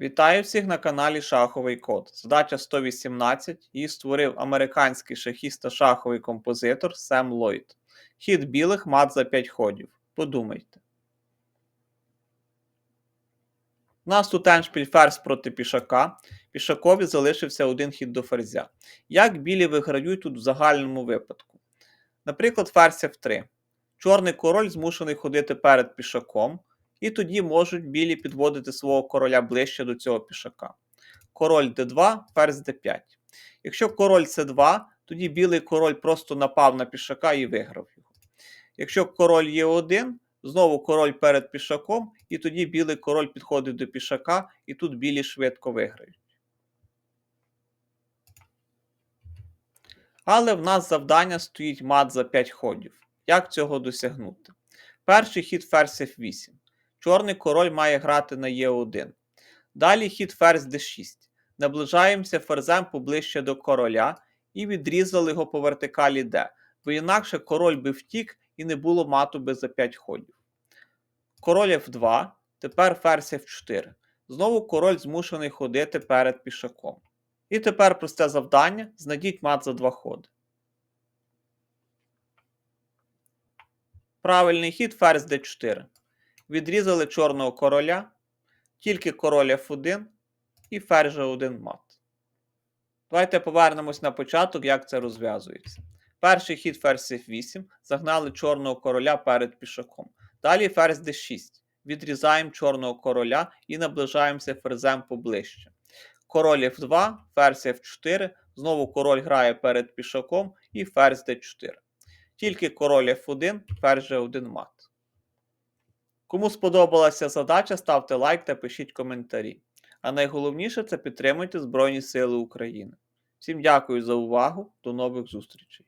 Вітаю всіх на каналі Шаховий Код. Задача 118. Її створив американський шахіст та шаховий композитор Сем Ллойд. Хід білих мат за 5 ходів. Подумайте. У нас тут еншпіль ферзь проти пішака. Пішакові залишився один хід до ферзя. Як білі виграють тут в загальному випадку? Наприклад, ферзь F3. Чорний король змушений ходити перед пішаком. І тоді можуть білі підводити свого короля ближче до цього пішака. Король d2, ферзь d5. Якщо король c2, тоді білий король просто напав на пішака і виграв його. Якщо король e1, знову король перед пішаком, і тоді білий король підходить до пішака, і тут білі швидко виграють. Але в нас завдання стоїть мат за 5 ходів. Як цього досягнути? Перший хід ферзь f8. Чорний король має грати на Е1. Далі хід ферзь d6. Наближаємося ферзем поближче до короля і відрізали його по вертикалі d, бо інакше король би втік і не було мату би за 5 ходів. Король F2, тепер ферзь F4. Знову король змушений ходити перед пішаком. І тепер просте завдання: знайдіть мат за 2 ходи. Правильний хід ферзь d4 відрізали чорного короля, тільки король F1 і ферзь G1 мат. Давайте повернемось на початок, як це розв'язується. Перший хід ферзь F8, загнали чорного короля перед пішаком. Далі ферзь D6. Відрізаємо чорного короля і наближаємося ферзем поближче. Король F2, ферзь F4, знову король грає перед пішаком і ферзь D4. Тільки король F1, ферзь G1 мат. Кому сподобалася задача, ставте лайк та пишіть коментарі. А найголовніше це підтримуйте Збройні Сили України. Всім дякую за увагу, до нових зустрічей!